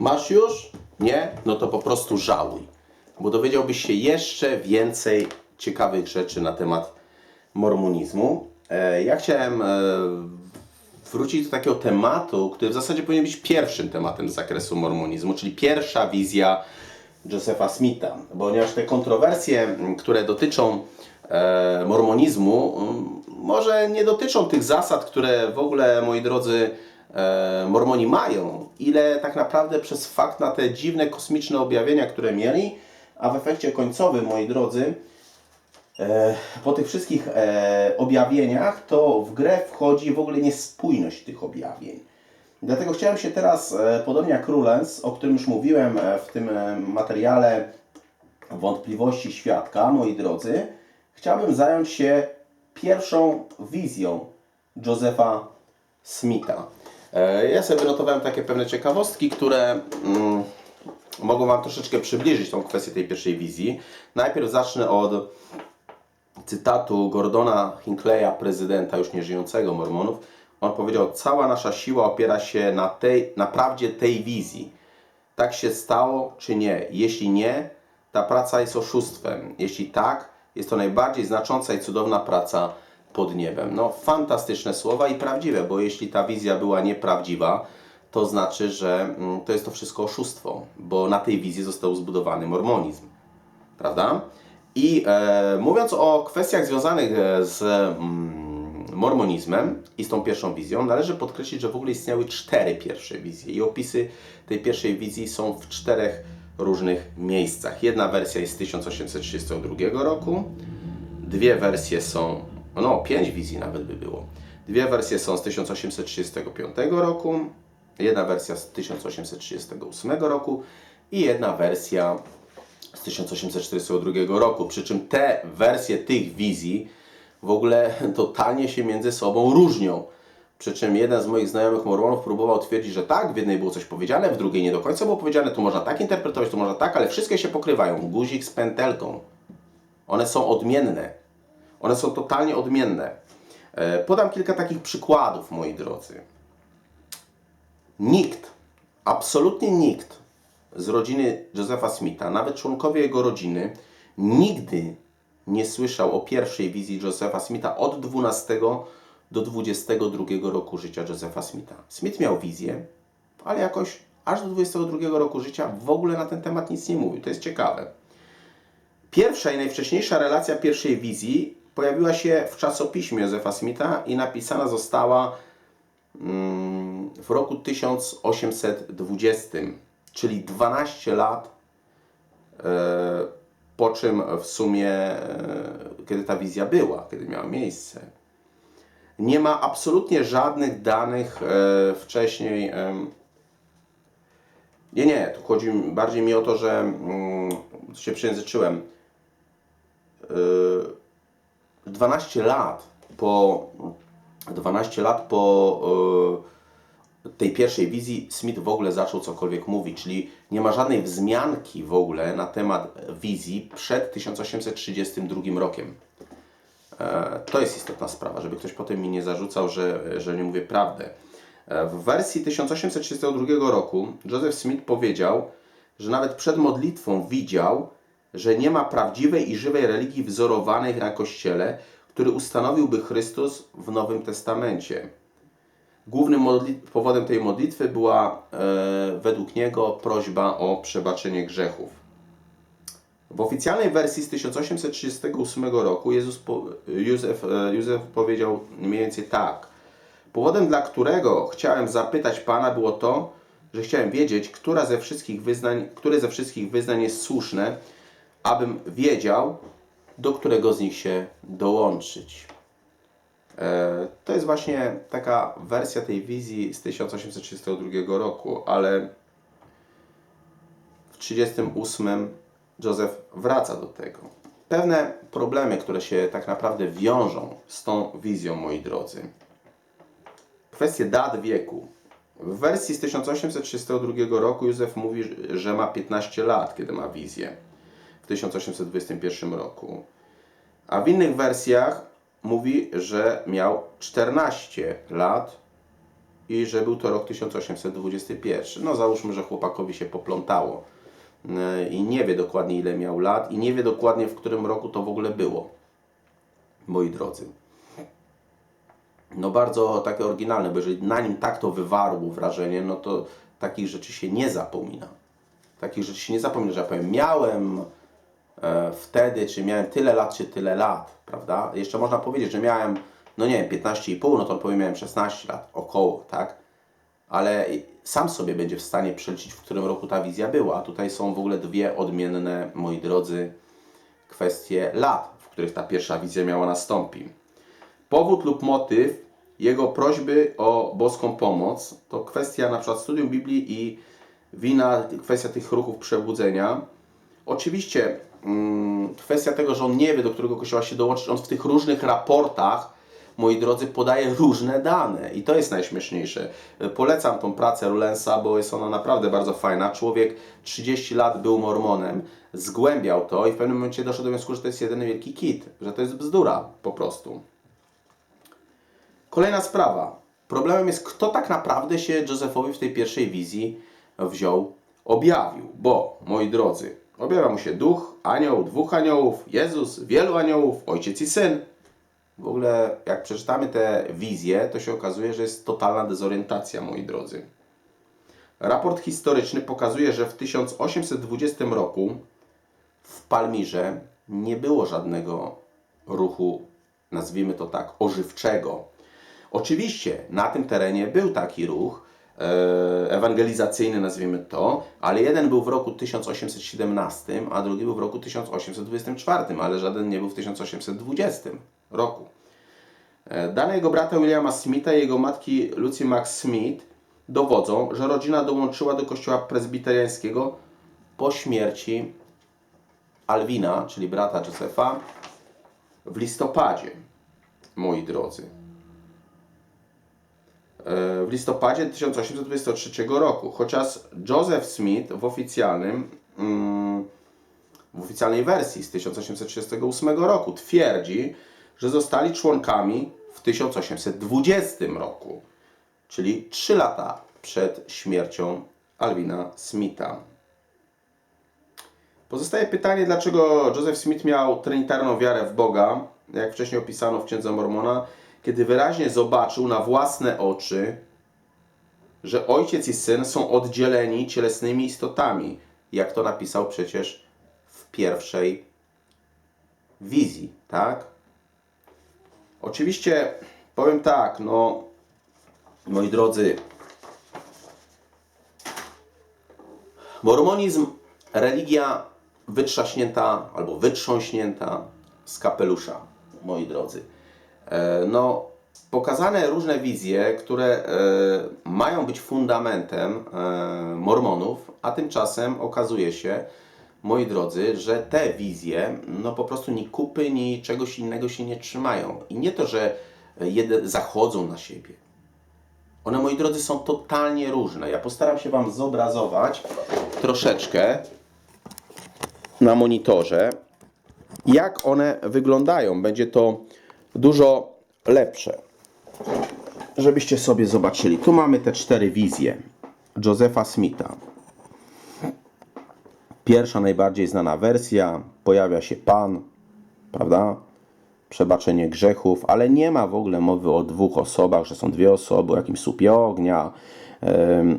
Masz już? Nie? No to po prostu żałuj. Bo dowiedziałbyś się jeszcze więcej ciekawych rzeczy na temat mormonizmu. E, Ja chciałem e, wrócić do takiego tematu, który w zasadzie powinien być pierwszym tematem z zakresu mormonizmu, czyli pierwsza wizja Josepha Smitha. Ponieważ te kontrowersje, które dotyczą e, mormonizmu, może nie dotyczą tych zasad, które w ogóle, moi drodzy, mormoni mają, ile tak naprawdę przez fakt na te dziwne kosmiczne objawienia, które mieli, a w efekcie końcowym, moi drodzy, e, po tych wszystkich e, objawieniach, to w grę wchodzi w ogóle niespójność tych objawień. Dlatego chciałem się teraz, e, podobnie jak Rulens, o którym już mówiłem e, w tym e, materiale Wątpliwości Świadka, moi drodzy, chciałbym zająć się pierwszą wizją Josepha Smitha. E, Ja sobie wynotowałem takie pewne ciekawostki, które mm, mogą Wam troszeczkę przybliżyć tą kwestię tej pierwszej wizji. Najpierw zacznę od cytatu Gordona Hinckley'a, prezydenta już nieżyjącego Mormonów. On powiedział: Cała nasza siła opiera się na, tej, na prawdzie tej wizji. Tak się stało, czy nie? Jeśli nie, ta praca jest oszustwem. Jeśli tak, jest to najbardziej znacząca i cudowna praca pod niebem. No, fantastyczne słowa i prawdziwe, bo jeśli ta wizja była nieprawdziwa, to znaczy, że mm, to jest to wszystko oszustwo, bo na tej wizji został zbudowany mormonizm prawda? I e, mówiąc o kwestiach związanych e, z mm, mormonizmem i z tą pierwszą wizją, należy podkreślić, że w ogóle istniały cztery pierwsze wizje i opisy tej pierwszej wizji są w czterech różnych miejscach. Jedna wersja jest z 1832 roku, dwie wersje są, no pięć wizji nawet by było. Dwie wersje są z 1835 roku, jedna wersja z 1838 roku i jedna wersja z 1842 roku. Przy czym te wersje tych wizji w ogóle totalnie się między sobą różnią. Przy czym jeden z moich znajomych mormonów próbował twierdzić, że tak, w jednej było coś powiedziane, w drugiej nie do końca było powiedziane, tu można tak interpretować, tu można tak, ale wszystkie się pokrywają. Guzik z pętelką. One są odmienne. One są totalnie odmienne. E, Podam kilka takich przykładów, moi drodzy. Nikt, absolutnie nikt z rodziny Josepha Smitha, nawet członkowie jego rodziny, nigdy nie słyszał o pierwszej wizji Josepha Smitha od 12 do 22 roku życia Josepha Smitha. Smith miał wizję, ale jakoś aż do 22 roku życia w ogóle na ten temat nic nie mówił. To jest ciekawe. Pierwsza i najwcześniejsza relacja pierwszej wizji pojawiła się w czasopiśmie Józefa Smitha i napisana została mm, w roku 1820, czyli 12 lat e, po czym w sumie, e, kiedy ta wizja była, kiedy miała miejsce. Nie ma absolutnie żadnych danych e, wcześniej. nie, nie, tu chodzi bardziej mi o to, że mm, się przejęzyczyłem. Yy, 12 lat po 12 lat po yy, tej pierwszej wizji Smith w ogóle zaczął cokolwiek mówić, czyli nie ma żadnej wzmianki w ogóle na temat wizji przed 1832 rokiem. E, To jest istotna sprawa, żeby ktoś potem mi nie zarzucał, że, że nie mówię prawdę. E, W wersji 1832 roku Joseph Smith powiedział, że nawet przed modlitwą widział, że nie ma prawdziwej i żywej religii wzorowanej na Kościele, który ustanowiłby Chrystus w Nowym Testamencie. Głównym powodem tej modlitwy była e, według niego prośba o przebaczenie grzechów. W oficjalnej wersji z 1838 roku Jezus po, Józef, e, Józef powiedział mniej więcej tak. Powodem, dla którego chciałem zapytać Pana, było to, że chciałem wiedzieć, która ze wszystkich wyznań, które ze wszystkich wyznań jest słuszne, abym wiedział, do którego z nich się dołączyć. E, To jest właśnie taka wersja tej wizji z 1832 roku, ale w 1938 Józef wraca do tego. Pewne problemy, które się tak naprawdę wiążą z tą wizją, moi drodzy. Kwestie dat wieku. W wersji z 1832 roku Józef mówi, że ma 15 lat, kiedy ma wizję. W 1821 roku. A w innych wersjach mówi, że miał 14 lat i że był to rok 1821. No załóżmy, że chłopakowi się poplątało e, i nie wie dokładnie ile miał lat i nie wie dokładnie w którym roku to w ogóle było. Moi drodzy. No bardzo takie oryginalne, bo jeżeli na nim tak to wywarło wrażenie, no to takich rzeczy się nie zapomina. Takich rzeczy się nie zapomina, że ja powiem, miałem wtedy, czy miałem tyle lat, czy tyle lat, prawda? Jeszcze można powiedzieć, że miałem, no nie wiem, 15,5, no to on powie, miałem 16 lat, około, tak? Ale sam sobie będzie w stanie przeliczyć, w którym roku ta wizja była. A tutaj są w ogóle dwie odmienne, moi drodzy, kwestie lat, w których ta pierwsza wizja miała nastąpić. Powód lub motyw jego prośby o boską pomoc to kwestia na przykład studium Biblii i wina, kwestia tych ruchów przebudzenia. Oczywiście kwestia tego, że on nie wie, do którego kościoła się dołączyć, on w tych różnych raportach, moi drodzy, podaje różne dane i to jest najśmieszniejsze. Polecam tą pracę Rulensa, bo jest ona naprawdę bardzo fajna. Człowiek 30 lat był mormonem, zgłębiał to i w pewnym momencie doszedł do wniosku, że to jest jeden wielki kit, że to jest bzdura po prostu. Kolejna sprawa. Problemem jest, kto tak naprawdę się Józefowi w tej pierwszej wizji wziął, objawił. Bo, moi drodzy, objawia mu się duch, anioł, dwóch aniołów, Jezus, wielu aniołów, ojciec i syn. W ogóle, jak przeczytamy te wizje, to się okazuje, że jest totalna dezorientacja, moi drodzy. Raport historyczny pokazuje, że w 1820 roku w Palmirze nie było żadnego ruchu, nazwijmy to tak, ożywczego. Oczywiście na tym terenie był taki ruch ewangelizacyjny, nazwijmy to, ale jeden był w roku 1817, a drugi był w roku 1824, ale żaden nie był w 1820 roku. E, Dane jego brata Williama Smitha i jego matki Lucy Max Smith dowodzą, że rodzina dołączyła do kościoła prezbiteriańskiego po śmierci Alwina, czyli brata Józefa, w listopadzie, moi drodzy. E, w listopadzie 1823 roku, chociaż Joseph Smith w oficjalnym mm, w oficjalnej wersji z 1838 roku twierdzi, że zostali członkami w 1820 roku, czyli 3 lata przed śmiercią Alwina Smitha. Pozostaje pytanie, dlaczego Joseph Smith miał trinitarną wiarę w Boga, jak wcześniej opisano w Księdze Mormona, kiedy wyraźnie zobaczył na własne oczy, że ojciec i syn są oddzieleni cielesnymi istotami, jak to napisał przecież w pierwszej wizji, tak? Oczywiście powiem tak, no moi drodzy, mormonizm, religia wytrzaśnięta albo wytrząśnięta z kapelusza, moi drodzy. E, No, pokazane różne wizje, które e, mają być fundamentem e, mormonów, a tymczasem okazuje się, moi drodzy, że te wizje, no po prostu ni kupy, ni czegoś innego się nie trzymają. I nie to, że zachodzą na siebie. One, moi drodzy, są totalnie różne. Ja postaram się Wam zobrazować troszeczkę na monitorze, jak one wyglądają. Będzie to dużo lepsze. Żebyście sobie zobaczyli. Tu mamy te cztery wizje Josepha Smitha. Pierwsza, najbardziej znana wersja. Pojawia się Pan, prawda? Przebaczenie grzechów, ale nie ma w ogóle mowy o dwóch osobach, że są dwie osoby, o jakimś słupie ognia,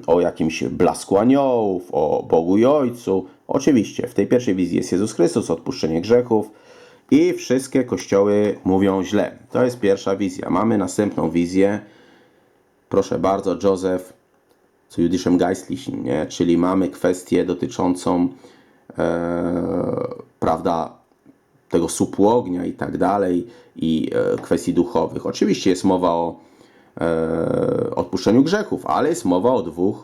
o jakimś blasku aniołów, o Bogu i Ojcu. Oczywiście, w tej pierwszej wizji jest Jezus Chrystus, odpuszczenie grzechów i wszystkie kościoły mówią źle. To jest pierwsza wizja. Mamy następną wizję. Proszę bardzo, Józef zu jüdischem Geistlichen, nie? czyli mamy kwestię dotyczącą e, prawda, tego słupu ognia i tak dalej i e, kwestii duchowych. Oczywiście jest mowa o e, odpuszczeniu grzechów, ale jest mowa o dwóch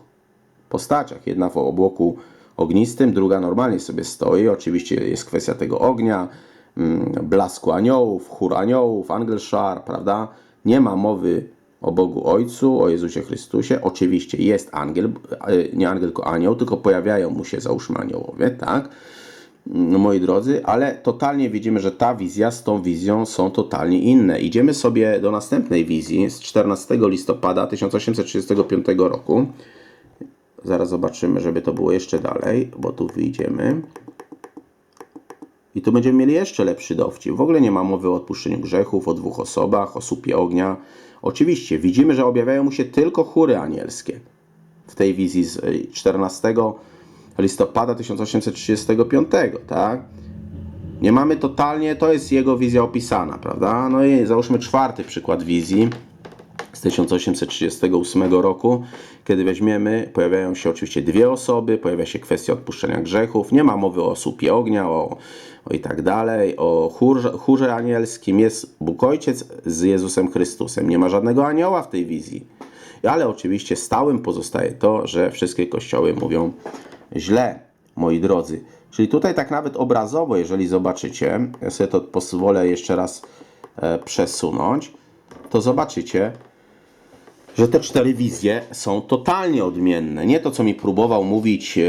postaciach. Jedna w obłoku ognistym, druga normalnie sobie stoi. Oczywiście jest kwestia tego ognia, blasku aniołów, chór aniołów, angelszar, prawda? Nie ma mowy o Bogu Ojcu, o Jezusie Chrystusie. Oczywiście jest angiel, e, nie angiel, tylko anioł, tylko pojawiają mu się, załóżmy, aniołowie, tak? no, moi drodzy, ale totalnie widzimy, że ta wizja z tą wizją są totalnie inne. Idziemy sobie do następnej wizji z 14 listopada 1835 roku. Zaraz zobaczymy, żeby to było jeszcze dalej, bo tu wyjdziemy. I tu będziemy mieli jeszcze lepszy dowcip. W ogóle nie ma mowy o odpuszczeniu grzechów, o dwóch osobach, o słupie ognia. Oczywiście widzimy, że objawiają mu się tylko chóry anielskie. W tej wizji z y, 14 listopada 1835, tak? Nie mamy totalnie, to jest jego wizja opisana, prawda? No i załóżmy czwarty przykład wizji z 1838 roku, kiedy weźmiemy, pojawiają się oczywiście dwie osoby, pojawia się kwestia odpuszczenia grzechów, nie ma mowy o słupie ognia, o, o i tak dalej, o chórze, chórze anielskim, jest Bóg Ojciec z Jezusem Chrystusem, nie ma żadnego anioła w tej wizji. Ale oczywiście stałym pozostaje to, że wszystkie kościoły mówią źle, moi drodzy. Czyli tutaj tak nawet obrazowo, jeżeli zobaczycie, ja sobie to pozwolę jeszcze raz e, przesunąć, to zobaczycie, że te cztery wizje są totalnie odmienne. Nie to, co mi próbował mówić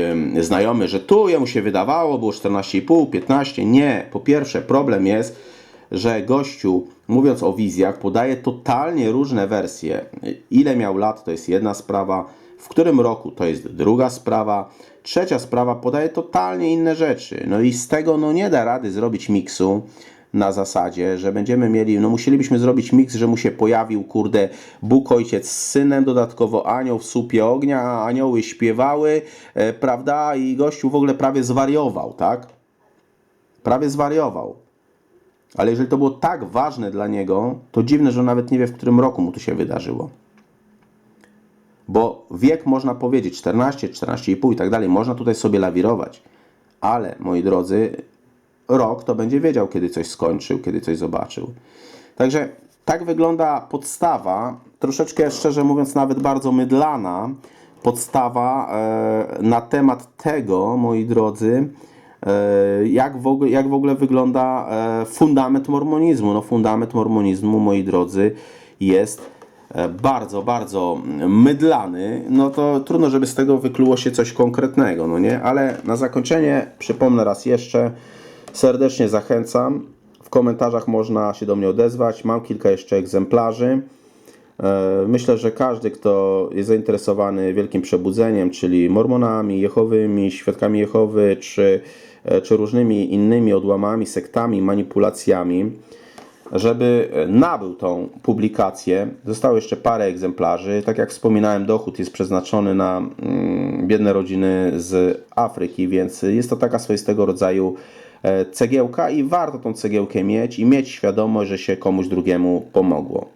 znajomy, że tu jemu się wydawało, było 14,5, 15. Nie. Po pierwsze, problem jest, że gościu, mówiąc o wizjach, podaje totalnie różne wersje. Ile miał lat, to jest jedna sprawa. W którym roku, to jest druga sprawa. Trzecia sprawa, podaje totalnie inne rzeczy. No i z tego no nie da rady zrobić miksu na zasadzie, że będziemy mieli, no musielibyśmy zrobić miks, że mu się pojawił, kurde, Bóg Ojciec z Synem, dodatkowo anioł w słupie ognia, a anioły śpiewały, e, prawda, i gościu w ogóle prawie zwariował, tak? Prawie zwariował. Ale jeżeli to było tak ważne dla niego, to dziwne, że on nawet nie wie, w którym roku mu to się wydarzyło. Bo wiek można powiedzieć 14, 14,5 i tak dalej, można tutaj sobie lawirować. Ale moi drodzy, rok to będzie wiedział, kiedy coś skończył, kiedy coś zobaczył. Także tak wygląda podstawa, troszeczkę szczerze mówiąc, nawet bardzo mydlana podstawa e, na temat tego, moi drodzy, e, jak, w ogóle, jak w ogóle wygląda e, fundament mormonizmu. No, fundament mormonizmu, moi drodzy, jest bardzo, bardzo mydlany, no to trudno, żeby z tego wykluło się coś konkretnego, no nie? Ale na zakończenie przypomnę raz jeszcze, serdecznie zachęcam. W komentarzach można się do mnie odezwać. Mam kilka jeszcze egzemplarzy. E, Myślę, że każdy, kto jest zainteresowany wielkim przebudzeniem, czyli mormonami, jehowymi, świadkami Jehowy, czy, e, czy różnymi innymi odłamami, sektami, manipulacjami, żeby nabył tą publikację. Zostało jeszcze parę egzemplarzy. Tak jak wspominałem, dochód jest przeznaczony na mm, biedne rodziny z Afryki, więc jest to taka swoistego rodzaju cegiełka i warto tą cegiełkę mieć i mieć świadomość, że się komuś drugiemu pomogło.